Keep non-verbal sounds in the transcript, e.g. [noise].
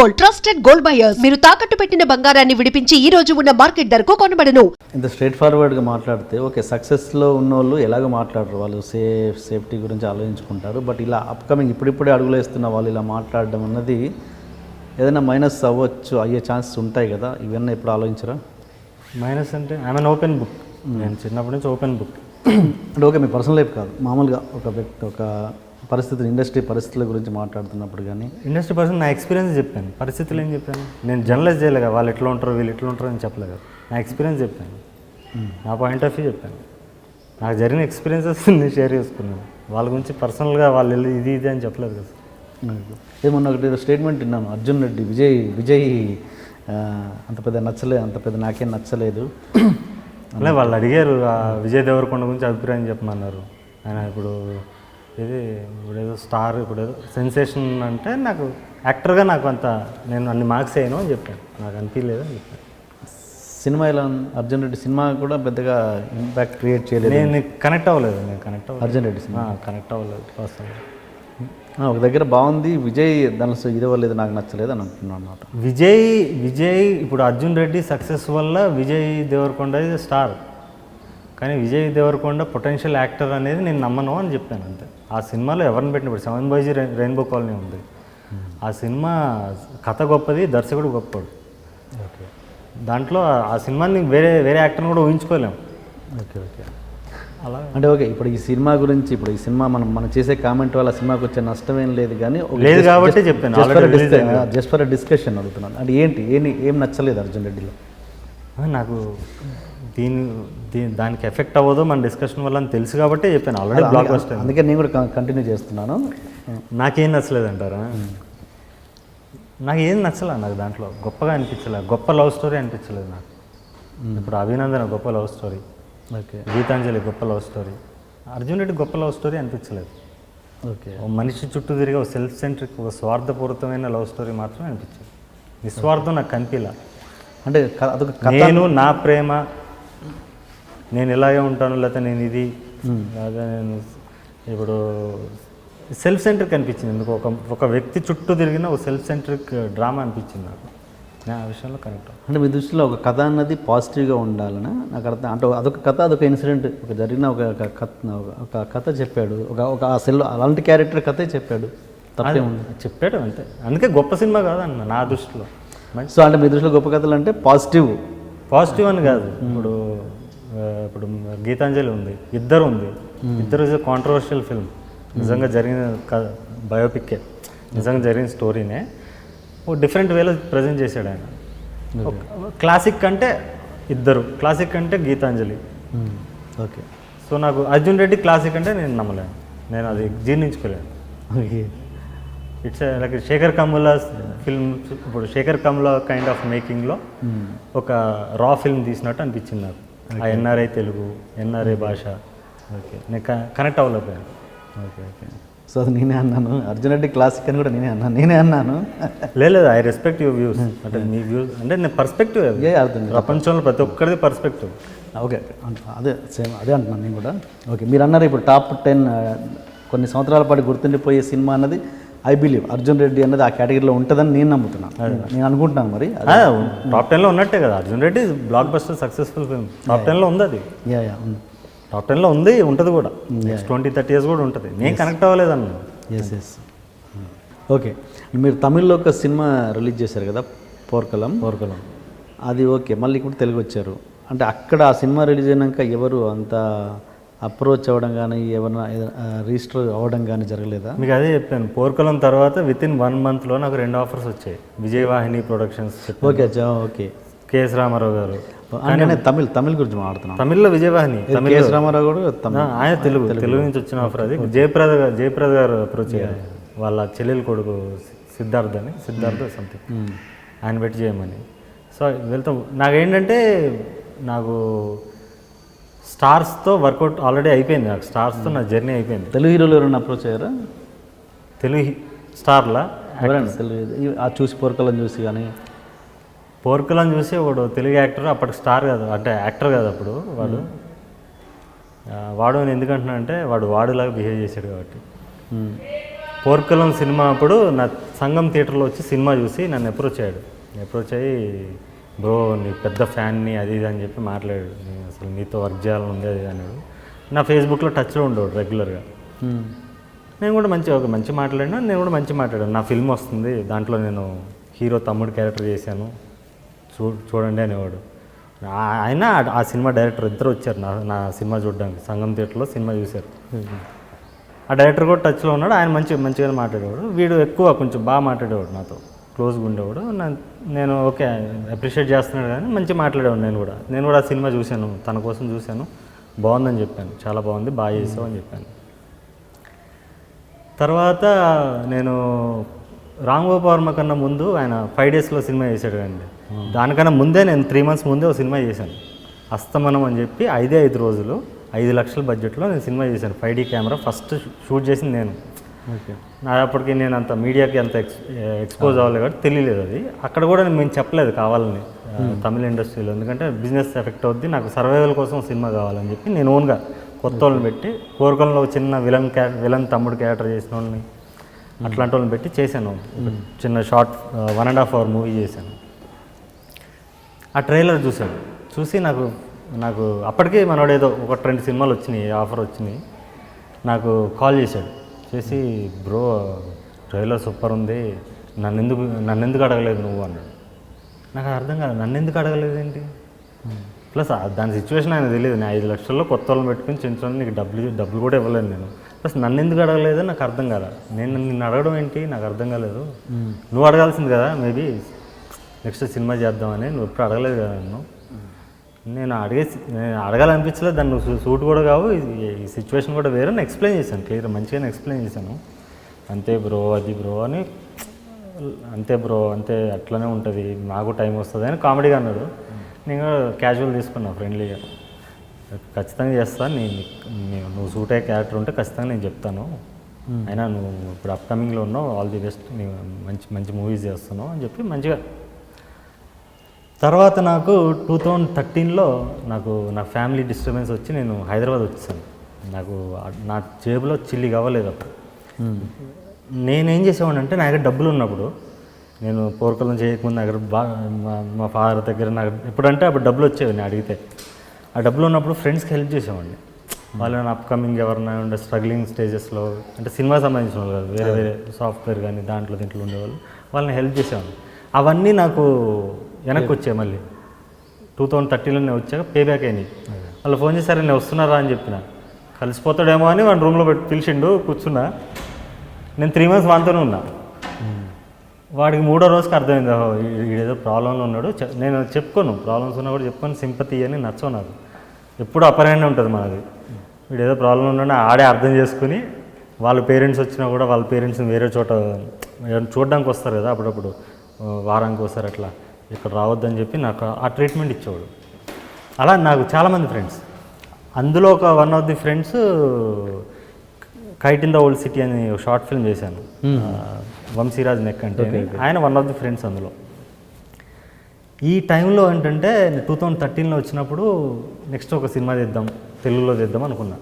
Gold trusted gold buyers. మీరు తాకట్టు పెట్టిన బంగారాన్ని విడిపించి ఈ రోజు ఉన్న మార్కెట్ ధరకు కొనబడను. ఇంత స్ట్రైట్ ఫార్వర్డ్గా మాట్లాడితే ఓకే సక్సెస్లో ఉన్నోళ్ళు ఎలాగో మాట్లాడరు. వాళ్ళు సేఫ్ సేఫ్టీ గురించి ఆలోచించుకుంటారు. బట్ ఇలా అప్కమింగ్ ఇప్పుడిప్పుడే అడుగులు వేస్తున్న వాళ్ళు ఇలా మాట్లాడడం అన్నది ఏదైనా మైనస్ అవ్వచ్చు అయ్యే ఛాన్సెస్ ఉంటాయి కదా. ఇవన్నీ ఎప్పుడు ఆలోచించరా? మైనస్ అంటే ఐఎమ్ ఓపెన్ బుక్ నేను చిన్నప్పటి నుంచి ఓపెన్ బుక్ [clears throat] అంటే ఓకే మీ పర్సనల్ లైఫ్ కాదు. మామూలుగా ఒక వ్యక్తి ఒక పరిస్థితులు ఇండస్ట్రీ పరిస్థితుల గురించి మాట్లాడుతున్నప్పుడు కానీ ఇండస్ట్రీ పర్సన్ నా ఎక్స్పీరియన్స్ చెప్పాను. పరిస్థితులు ఏం చెప్పాను? నేను జర్నలైజ్ చేయలేదు వాళ్ళు ఎట్లా ఉంటారు వీళ్ళు ఎట్లా ఉంటారు అని చెప్పలేదు నా ఎక్స్పీరియన్స్ చెప్పాను. నా పాయింట్ ఆఫ్ వ్యూ చెప్పాను. నాకు జరిగిన ఎక్స్పీరియన్సెస్ నేను షేర్ చేసుకున్నాను. వాళ్ళ గురించి పర్సనల్గా వాళ్ళు వెళ్ళి ఇది ఇది అని చెప్పలేదు కదా. ఏమన్నా ఒకటి స్టేట్మెంట్ విన్నాను. అర్జున్ రెడ్డి విజయ్ విజయ్ అంత పెద్ద నచ్చలేదు అంత పెద్ద నాకేం నచ్చలేదు. అలా వాళ్ళు అడిగారు ఆ విజయ్ దేవరకొండ గురించి అభిప్రాయం చెప్పమన్నారు. ఆయన ఇప్పుడు ఇది ఇప్పుడు ఏదో స్టార్ ఇప్పుడు ఏదో సెన్సేషన్ అంటే నాకు యాక్టర్గా నాకు అంత నేను అన్ని మార్క్స్ అయ్యాను అని చెప్పాను. నాకు అనిపించలేదు అని చెప్పాను. సినిమా ఉంది? అర్జున్ రెడ్డి సినిమా కూడా పెద్దగా ఇంపాక్ట్ క్రియేట్ చేయలేదు. నేను కనెక్ట్ అవ్వలేదు నేను కనెక్ట్ అవ్వలేదు. అర్జున్ రెడ్డి సినిమా. కనెక్ట్ అవ్వలేదు ఆ, ఒక దగ్గర బాగుంది. విజయ్ దానిలో ఇది అవ్వలేదు నాకు నచ్చలేదు అని అంటున్నాను అనమాట విజయ్ విజయ్ ఇప్పుడు అర్జున్ రెడ్డి సక్సెస్ వల్ల విజయ్ దేవరకొండ స్టార్ కానీ విజయ్ దేవరకొండ పొటెన్షియల్ యాక్టర్ అనేది నేను నమ్మను అని చెప్పాను అంతే. ఆ సినిమాలో ఎవరిని పెట్టిన ఇప్పుడు సెవెన్ బాయ్జీ రెయిన్బో కాలనీ ఉంది. ఆ సినిమా కథ గొప్పది దర్శకుడు గొప్పడు. ఓకే. దాంట్లో ఆ- సినిమాని వేరే వేరే యాక్టర్ని కూడా ఊహించుకోలేము ఓకే ఓకే. అలా అంటే ఓకే ఇప్పుడు ఈ సినిమా గురించి ఇప్పుడు ఈ సినిమా మనం మనం చేసే కామెంట్ వల్ల సినిమాకి వచ్చే నష్టం ఏం లేదు కానీ లేదు కాబట్టి చెప్పాను. జస్ట్ ఫర్ డిస్కషన్ అడుగుతున్నాను. అంటే ఏంటి ఏంటి ఏం నచ్చలేదు అర్జున్ రెడ్డిలో? నాకు దీని దీని దానికి ఎఫెక్ట్ అవ్వదు మన డిస్కషన్ వల్ల అని తెలుసు కాబట్టి చెప్పాను. ఆల్రెడీ బ్లాక్ బస్టర్ అందుకే నేను కూడా కంటిన్యూ చేస్తున్నాను. నాకేం నచ్చలేదు అంటారా నాకు ఏం నచ్చలే నాకు దాంట్లో? గొప్పగా అనిపించలే. గొప్ప లవ్ స్టోరీ అనిపించలేదు నాకు. ఇప్పుడు అభినందన గొప్ప లవ్ స్టోరీ. ఓకే. గీతాంజలి గొప్ప లవ్ స్టోరీ. అర్జున్ రెడ్డి గొప్ప లవ్ స్టోరీ అనిపించలేదు. ఓకే. ఓ మనిషి చుట్టూ తిరిగి ఒక సెల్ఫ్ సెంట్రిక్ ఒక స్వార్థపూరితమైన లవ్ స్టోరీ మాత్రమే అనిపించింది నిస్వార్థం నాకు కనిపించలే అంటే అదొక కథ. నేను నా ప్రేమ నేను ఇలాగే ఉంటాను లేకపోతే నేను ఇది లేదా నేను ఇప్పుడు సెల్ఫ్ సెంట్రిక్ అనిపించింది ఎందుకు. ఒక ఒక వ్యక్తి చుట్టూ తిరిగిన ఒక సెల్ఫ్ సెంట్రిక్ డ్రామా అనిపించింది నాకు. నేను ఆ విషయంలో కరెక్ట్. అంటే మీ దృష్టిలో ఒక కథ అన్నది పాజిటివ్గా ఉండాలని? నాకు అర్థం అంటే అదొక కథ అదొక ఇన్సిడెంట్ ఒక జరిగిన ఒక కథ ఒక- కథ చెప్పాడు. ఒక ఒక ఆ సెల్ అలాంటి క్యారెక్టర్ కథే చెప్పాడు. తప్పే ఉంది. చెప్పాడు అంతే. అందుకే గొప్ప సినిమా కాదన్న నా దృష్టిలో. సో అంటే మీ దృష్టిలో గొప్ప కథలు అంటే పాజిటివ్. పాజిటివ్ అని కాదు. ఇప్పుడు ఇప్పుడు గీతాంజలి ఉంది ఇద్దరు ఉంది ఇద్దరు ఇస్ కాంట్రవర్షియల్ ఫిల్మ్ నిజంగా జరిగిన బయోపిక్కే నిజంగా జరిగిన స్టోరీనే ఓ డిఫరెంట్ వేలో ప్రజెంట్ చేశాడు ఆయన. క్లాసిక్ అంటే ఇద్దరు. క్లాసిక్ అంటే గీతాంజలి. ఓకే. సో నాకు అర్జున్ రెడ్డి క్లాసిక్ అంటే నేను నమ్మలేను. నేను అది జీర్ణించుకోలేను. It's like Shekhar Kammula film ఇప్పుడు శేఖర్ కమ్ముల కైండ్ ఆఫ్ మేకింగ్లో ఒక రా ఫిల్మ్ తీసినట్టు అనిపించింది నాకు. ఆ ఎన్ఆర్ఐ తెలుగు ఎన్ఆర్ఐ భాష. ఓకే నేను కనెక్ట్ అవ్వలేకపోయాను. ఓకే ఓకే సో అది నేనే అన్నాను. అర్జున్ రెడ్డి క్లాసిక్ అని కూడా నేనే అన్నాను. నేనే అన్నాను. లేదు ఐ రెస్పెక్ట్ యువర్ వ్యూస్ అంటే మీ వ్యూస్ అంటే నేను పర్స్పెక్టివ్ ఏ అర్థం. ప్రపంచంలో ప్రతి ఒక్కరిది పర్స్పెక్టివ్ ఓకే అంట- అదే సేమ్ అదే అంటున్నాను నేను కూడా. ఓకే మీరు అన్నారు ఇప్పుడు టాప్ టెన్ కొన్ని సంవత్సరాల పాటు గుర్తుండిపోయే సినిమా అన్నది. ఐ బిలీవ్ అర్జున్ రెడ్డి అన్నది ఆ కేటగిరీలో ఉంటుందని నేను నమ్ముతున్నాను. నేను అనుకుంటున్నాను మరి. టాప్ టెన్లో ఉన్నట్టే కదా. Arjun Reddy blockbuster successful film top టెన్లో ఉంది అది యా యా ఉంది. టాప్ టెన్లో ఉంది ఉంటుంది కూడా. నెక్స్ట్ ట్వంటీ థర్టీ ఇయర్స్ కూడా ఉంటుంది. నేను కనెక్ట్ అవ్వలేదన్న ఎస్ ఎస్ ఓకే మీరు తమిళ్ళో ఒక సినిమా రిలీజ్ చేశారు కదా పోర్కలం. పోర్కలం. అది ఓకే. మళ్ళీ ఇప్పుడు తెలుగు వచ్చారు. అంటే అక్కడ ఆ సినిమా రిలీజ్ అయినాక ఎవరు అంత అప్రోచ్ అవ్వడం కానీ ఏమన్నా రిజిస్టర్ అవ్వడం కానీ జరగలేదా? మీకు అదే చెప్పాను పోర్కలం తర్వాత విత్ ఇన్ వన్ మంత్లో నాకు రెండు ఆఫర్స్ వచ్చాయి. Vijayavahini productions okay okay. KS Ramarao garu. అంటే తమిళ్ తమిళ్ గురించి మాట్లాడుతున్నాను తమిళ్ళో విజయవాహిని కేఎస్ రామారావు తమిళ్. ఆయన తెలుగు తెలుగు. నుంచి వచ్చిన ఆఫర్ అది. జయప్రద గారు జయప్రద గారు అప్రోచ్ అయ్యారు వాళ్ళ చెల్లెలు కొడుకు సిద్ధార్థ్ అని సిద్ధార్థ్ సంథింగ్ ఆయన పెట్టి చేయమని. సో వెళ్తాం. నాకేంటంటే నాకు స్టార్స్తో వర్కౌట్ ఆల్రెడీ అయిపోయింది నాకు. స్టార్స్తో నా జర్నీ అయిపోయింది. తెలుగు హీరోలు ఎవరైనా అప్రోచ్ అయ్యారా? తెలుగు స్టార్లా? ఎవరైనా తెలుగు ఆ చూసి పోర్కలం చూసి కానీ పోర్కులను చూసి వాడు తెలుగు యాక్టర్ అప్పటికి స్టార్ కాదు అంటే యాక్టర్ కాదు అప్పుడు వాడు. వాడు అని ఎందుకంటున్నా అంటే వాడు వాడులాగా బిహేవ్ చేశాడు కాబట్టి. పోర్కలం సినిమా అప్పుడు నా సంగం థియేటర్లో వచ్చి సినిమా చూసి నన్ను అప్రోచ్ అయ్యాడు. అప్రోచ్ అయ్యి బ్రో నీ పెద్ద ఫ్యాన్ని అది ఇది అని చెప్పి మాట్లాడాడు. నేను అసలు నీతో వర్క్ చేయాలని ఉంది అది అన్నాడు. నా ఫేస్బుక్లో టచ్లో ఉండేవాడు రెగ్యులర్గా. నేను కూడా మంచి ఒక మంచి మాట్లాడినా నేను కూడా మంచి మాట్లాడాను. నా ఫిల్మ్ వస్తుంది దాంట్లో నేను హీరో తమ్ముడు క్యారెక్టర్ చేశాను. చూ చూడండి అనేవాడు. ఆయన ఆ- ఆ సినిమా డైరెక్టర్ ఇద్దరు వచ్చారు నా నా సినిమా చూడడానికి. సంగం థియేటర్లో సినిమా చూశారు. ఆ డైరెక్టర్ కూడా టచ్లో ఉన్నాడు ఆయన మంచి మంచిగా మాట్లాడేవాడు. వీడు ఎక్కువ కొంచెం బాగా మాట్లాడేవాడు నాతో. క్లోజ్గా ఉండేవాడు. నా- నేను ఓకే అప్రిషియేట్ చేస్తున్నాడు కానీ మంచి మాట్లాడేవాడు నేను కూడా. నేను కూడా ఆ సినిమా చూశాను తన కోసం చూశాను. బాగుందని చెప్పాను. చాలా బాగుంది బాగా చేసావు అని చెప్పాను. తర్వాత నేను రామ్ గోపాల్ కన్నా ముందు ఆయన ఫైవ్ డేస్లో సినిమా చేశాడు కండి దానికన్నా ముందే నేను త్రీ మంత్స్ ముందే ఒక సినిమా చేశాను. అస్తమనం అని చెప్పి ఐదే ఐదు రోజులు ఐదు లక్షల బడ్జెట్లో నేను సినిమా చేశాను. Five D camera first shoot చేసింది నేను. ఓకే. నా అప్పటికి నేను అంత మీడియాకి అంత ఎక్స్ ఎక్స్పోజ్ అవ్వలేదు కాబట్టి తెలియలేదు అది. అక్కడ కూడా మేము చెప్పలేదు కావాలని తమిళ ఇండస్ట్రీలో. ఎందుకంటే బిజినెస్ ఎఫెక్ట్ అవుద్ది నాకు సర్వైవల్ కోసం సినిమా కావాలని చెప్పి నేను ఓన్గా కొత్త వాళ్ళని పెట్టి కోరుకొండలో చిన్న విలన్ క్యా విలన్ తమ్ముడు క్యారెక్టర్ చేసిన వాళ్ళని అట్లాంటి వాళ్ళని పెట్టి చేశాను. చిన్న short one and half hour movie చేశాను. ఆ ట్రైలర్ చూశాను. చూసి నాకు నాకు అప్పటికే మనోడు ఏదో ఒక రెండు సినిమాలు వచ్చినాయి ఆఫర్ వచ్చినాయి. నాకు కాల్ చేశాడు. చేసి బ్రో ట్రైలర్ సూపర్ ఉంది. నన్ను ఎందుకు నన్ను ఎందుకు అడగలేదు నువ్వు? అన్నాడు. నాకు అర్థం కాదు. నన్ను ఎందుకు అడగలేదు ఏంటి? ప్లస్ దాని సిచ్యువేషన్ ఆయన తెలియదు. నేను ఐదు లక్షల్లో కొత్త వాళ్ళని పెట్టుకుని చిన్న నీకు డబ్బులు డబ్బులు కూడా ఇవ్వలేను నేను. ప్లస్ నన్ను ఎందుకు అడగలేదు నాకు అర్థం కాదా. నేను నిన్ను అడగడం ఏంటి? నాకు అర్థం కాలేదు. నువ్వు అడగాల్సింది కదా మేబీ. నెక్స్ట్ సినిమా చేద్దామని నువ్వు ఎప్పుడు అడగలేదు కదా నన్ను. నేను అడిగే నేను అడగాలనిపించలేదు. దాన్ని సూట్ కూడా కావు. ఈ సిచ్యువేషన్ కూడా వేరే. నేను ఎక్స్ప్లెయిన్ చేశాను. క్లియర్ మంచిగానే ఎక్స్ప్లెయిన్ చేశాను. అంతే బ్రో అది బ్రో అని అంతే బ్రో అంతే అట్లనే ఉంటుంది. నాకు టైం వస్తుంది అని కామెడీగా అన్నాడు. నేను క్యాజువల్ తీసుకున్నా ఫ్రెండ్లీగా ఖచ్చితంగా చేస్తాను నేను నువ్వు సూట్ అయ్యే క్యారెక్టర్ ఉంటే ఖచ్చితంగా నేను చెప్తాను. అయినా నువ్వు ఇప్పుడు అప్కమింగ్లో ఉన్నావు. ఆల్ ది బెస్ట్ మంచి మంచి మూవీస్ చేస్తున్నావు అని చెప్పి మంచిగా తర్వాత నాకు టూ థౌజండ్ థర్టీన్లో నాకు నా ఫ్యామిలీ డిస్టర్బెన్స్ వచ్చి నేను హైదరాబాద్ వచ్చేసాను. నాకు నా జేబులో చిల్లి కావలేదు అప్పుడు. నేనేం చేసేవాడిని అంటే నా దగ్గర డబ్బులు ఉన్నప్పుడు నేను పోర్కలం చేయకముందు నా దగ్గర బాగా మా- మా ఫాదర్ దగ్గర నాకు ఎప్పుడంటే అప్పుడు డబ్బులు వచ్చేవి నేను అడిగితే. ఆ డబ్బులు ఉన్నప్పుడు ఫ్రెండ్స్కి హెల్ప్ చేసేవాడిని. వాళ్ళని అప్కమింగ్ ఎవరైనా ఉండే స్ట్రగ్లింగ్ స్టేజెస్లో అంటే సినిమా సంబంధించిన వాళ్ళు కాదు వేరే వేరే సాఫ్ట్వేర్ కానీ దాంట్లో దీంట్లో ఉండేవాళ్ళు వాళ్ళని హెల్ప్ చేసేవాడిని. అవన్నీ నాకు వెనక్కి వచ్చా మళ్ళీ? టూ థౌజండ్ థర్టీలో నేను వచ్చాక పే బ్యాక్ అయినాయి వాళ్ళు ఫోన్ చేశారు నేను వస్తున్నారా? అని చెప్పిన. కలిసిపోతాడేమో అని వాడిని రూమ్లో పెట్టి పిలిచిండు కూర్చున్నా. నేను త్రీ మంత్స్ వానితోనే ఉన్నా. వాడికి మూడో రోజుకి అర్థమైంది ఓహో ప్రాబ్లంలో ఉన్నాడు. నేను చెప్పుకోను. ప్రాబ్లమ్స్ ఉన్నా కూడా చెప్పుకొని సింపతి అని నచ్చవు నాకు. ఎప్పుడు అప్పర్ హ్యాండ్ ఉంటుంది మనది వీడేదో ప్రాబ్లం ఉన్నాడు ఆడే అర్థం చేసుకుని వాళ్ళ పేరెంట్స్ వచ్చినా కూడా వాళ్ళ పేరెంట్స్ని వేరే చోట చూడడానికి వస్తారు కదా అప్పుడప్పుడు. వారానికి వస్తారు అట్లా. ఇక్కడ రావద్దని చెప్పి నాకు ఆ ట్రీట్మెంట్ ఇచ్చేవాడు. అలా నాకు చాలామంది ఫ్రెండ్స్. అందులో ఒక one of the friends kite in the old city అని షార్ట్ ఫిల్మ్ చేశాను. వంశీరాజ్ నెక్ అంటే ఆయన వన్ ఆఫ్ ది ఫ్రెండ్స్ అందులో. ఈ టైంలో ఏంటంటే టూ థౌజండ్ థర్టీన్లో వచ్చినప్పుడు నెక్స్ట్ ఒక సినిమా తీద్దాం తెలుగులో తీద్దాం అనుకున్నా.